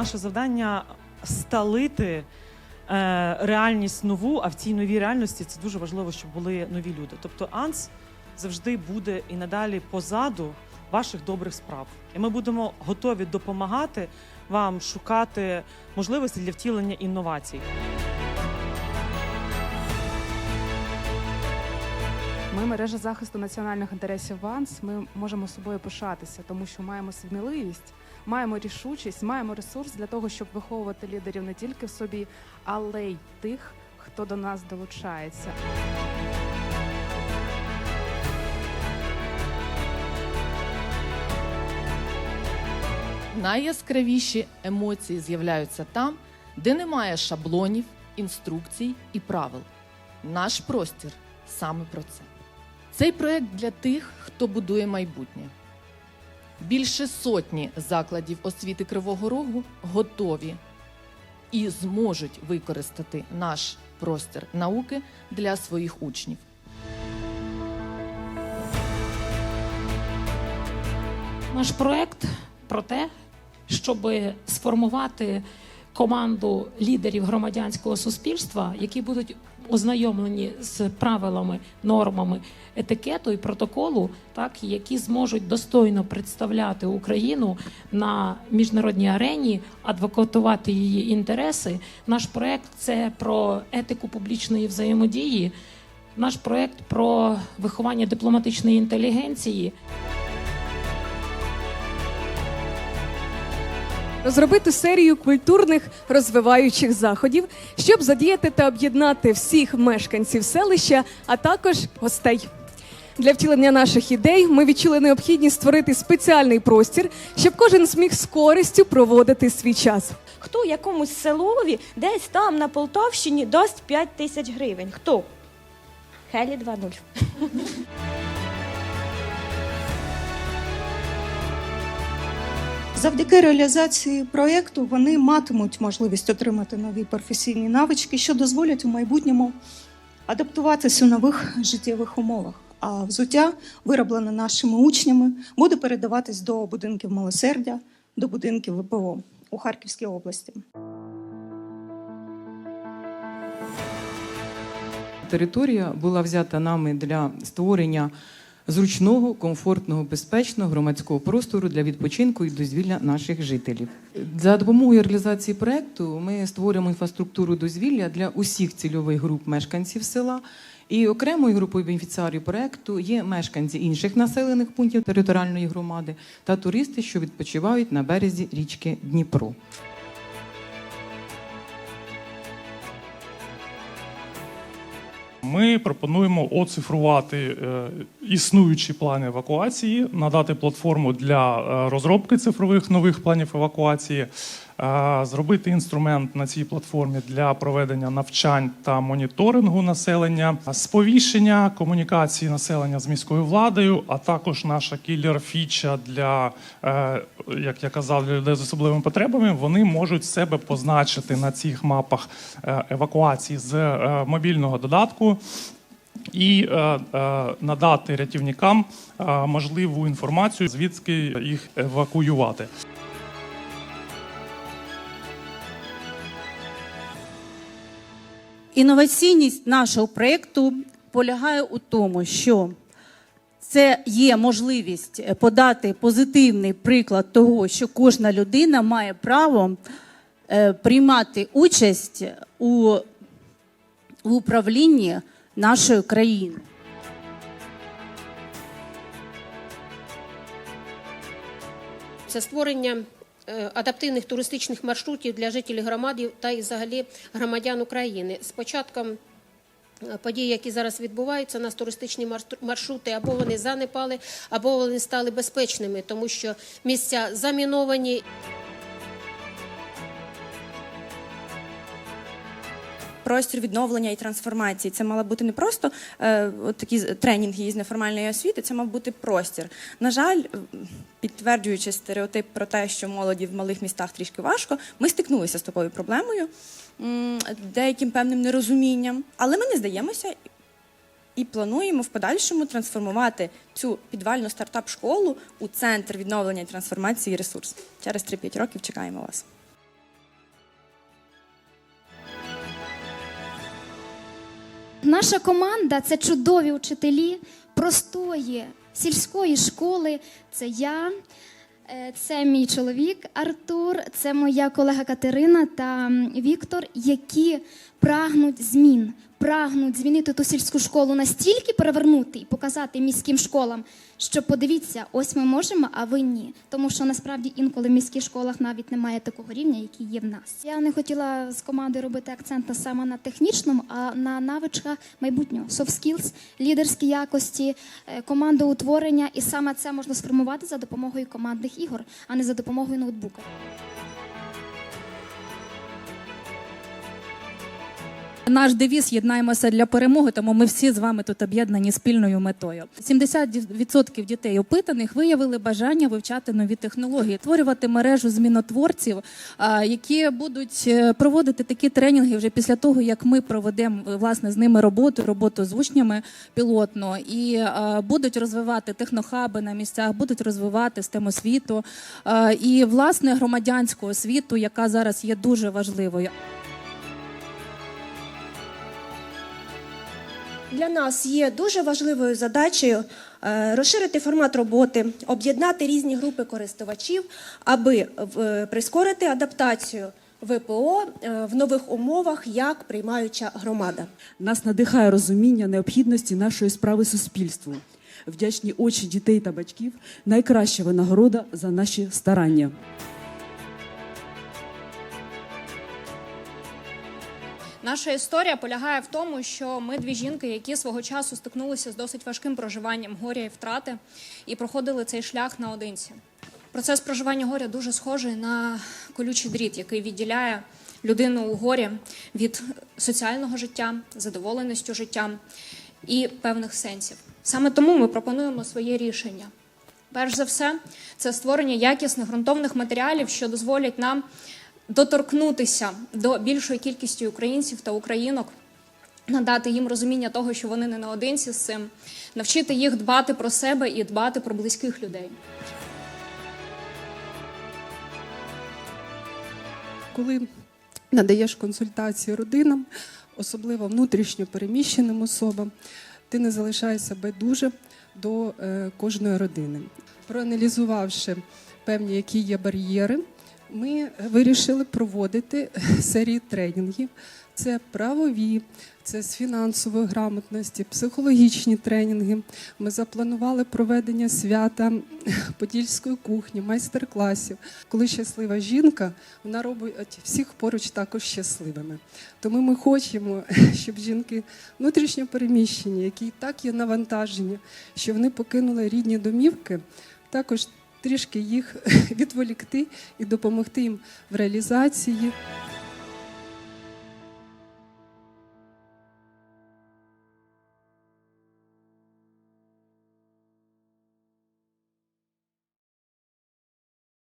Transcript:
Наше завдання сталити е, реальність нову, а в цій новій реальності це дуже важливо, щоб були нові люди. Тобто АНС завжди буде і надалі позаду ваших добрих справ. І ми будемо готові допомагати вам шукати можливості для втілення інновацій. Ми мережа захисту національних інтересів ВАНС. Ми можемо собою пишатися, тому що маємо сміливість, маємо рішучість, маємо ресурс для того, щоб виховувати лідерів не тільки в собі, але й тих, хто до нас долучається. Найяскравіші емоції з'являються там, де немає шаблонів, інструкцій і правил. Наш простір саме про це. Цей проект для тих, хто будує майбутнє. Більше сотні закладів освіти Кривого Рогу готові і зможуть використати наш простір науки для своїх учнів. Наш проект про те, щоб сформувати команду лідерів громадянського суспільства, які будуть ознайомлені з правилами, нормами етикету і протоколу, так які зможуть достойно представляти Україну на міжнародній арені, адвокатувати її інтереси. Наш проект це про етику публічної взаємодії. Наш проект про виховання дипломатичної інтелігенції. Розробити серію культурних розвиваючих заходів, щоб задіяти та об'єднати всіх мешканців селища, а також гостей. Для втілення наших ідей ми відчули необхідність створити спеціальний простір, щоб кожен зміг з користю проводити свій час. Хто якомусь селові десь там на Полтавщині дасть 5 тисяч гривень? Хто? Хелі 2.0. Завдяки реалізації проєкту вони матимуть можливість отримати нові професійні навички, що дозволять у майбутньому адаптуватися у нових життєвих умовах. А взуття, вироблене нашими учнями, буде передаватись до будинків милосердя, до будинків ВПО у Харківській області. Територія була взята нами для створення зручного, комфортного, безпечного громадського простору для відпочинку і дозвілля наших жителів. За допомогою реалізації проекту ми створюємо інфраструктуру дозвілля для усіх цільових груп мешканців села. І окремою групою бенефіціарів проекту є мешканці інших населених пунктів територіальної громади та туристи, що відпочивають на березі річки Дніпро. Ми пропонуємо оцифрувати е, існуючі плани евакуації, надати платформу для е, розробки цифрових нових планів евакуації, зробити інструмент на цій платформі для проведення навчань та моніторингу населення, сповіщення комунікації населення з міською владою, а також наша кілер-фіча для, е, як я казав, для людей з особливими потребами. Вони можуть себе позначити на цих мапах е, евакуації з е, мобільного додатку і е, е, надати рятівникам е, можливу інформацію, звідки їх евакуювати. Інноваційність нашого проєкту полягає у тому, що це є можливість подати позитивний приклад того, що кожна людина має право е, приймати участь у, управлінні нашої країни. Це створення е, адаптивних туристичних маршрутів для жителів громади та і взагалі громадян України. З початком Події, які зараз відбуваються, у нас туристичні маршру- маршрути або вони занепали, або вони стали безпечними, тому що місця заміновані. Простір відновлення і трансформації. Це мала бути не просто е, от такі тренінги із неформальної освіти, це мав бути простір. На жаль, підтверджуючи стереотип про те, що молоді в малих містах трішки важко, ми стикнулися з такою проблемою, деяким певним нерозумінням. Але ми не здаємося і плануємо в подальшому трансформувати цю підвальну стартап-школу у центр відновлення і трансформації ресурс. Через 3-5 років чекаємо вас. Наша команда це чудові учителі простої сільської школи. Це я, е, це мій чоловік Артур, це моя колега Катерина та Віктор, які прагнуть змін, прагнуть змінити ту сільську школу настільки перевернути і показати міським школам, що подивіться, ось ми можемо, а ви ні. Тому що насправді інколи в міських школах навіть немає такого рівня, який є в нас. Я не хотіла з командою робити акцент саме на технічному, а на навичках майбутнього soft skills, лідерські якості, е, командоутворення, і саме це можна сформувати за допомогою командних ігор, а не за допомогою ноутбука. Наш девіз єднаємося для перемоги, тому ми всі з вами тут об'єднані спільною метою. 70% дітей опитаних виявили бажання вивчати нові технології, створювати мережу змінотворців, які будуть е, проводити такі тренінги вже після того, як ми проведемо е, власне з ними роботу, роботу з учнями пілотно, і будуть розвивати технохаби на місцях, будуть розвивати STEM освіту е, і власне громадянську освіту, яка зараз є дуже важливою. Для нас є дуже важливою задачею е, розширити формат роботи, об'єднати різні групи користувачів, аби е, прискорити адаптацію ВПО е, в нових умовах як приймаюча громада. Нас надихає розуміння необхідності нашої справи суспільству. Вдячні очі дітей та батьків найкраща винагорода за наші старання. Наша історія полягає в тому, що ми дві жінки, які свого часу стикнулися з досить важким проживанням горя і втрати, і проходили цей шлях наодинці. Процес проживання горя дуже схожий на колючий дріт, який відділяє людину у горі від соціального життя, задоволеністю життям і певних сенсів. Саме тому ми пропонуємо своє рішення. Перш за все, це створення якісних ґрунтовних матеріалів, що дозволять нам доторкнутися до більшої кількості українців та українок, надати їм розуміння того, що вони не наодинці з цим, навчити їх дбати про себе і дбати про близьких людей. коли надаєш консультації родинам, особливо внутрішньо переміщеним особам, ти не залишаєшся байдуже до е, кожної родини. Проаналізувавши певні, які є бар'єри, ми вирішили проводити серії тренінгів. Це правові, це з фінансової грамотності, психологічні тренінги. Ми запланували проведення свята подільської кухні, майстер-класів. Коли щаслива жінка, вона робить всіх поруч також щасливими. Тому ми хочемо, щоб жінки внутрішньо переміщені, які і так є навантажені, що вони покинули рідні домівки, також трішки їх відволікти і допомогти їм в реалізації.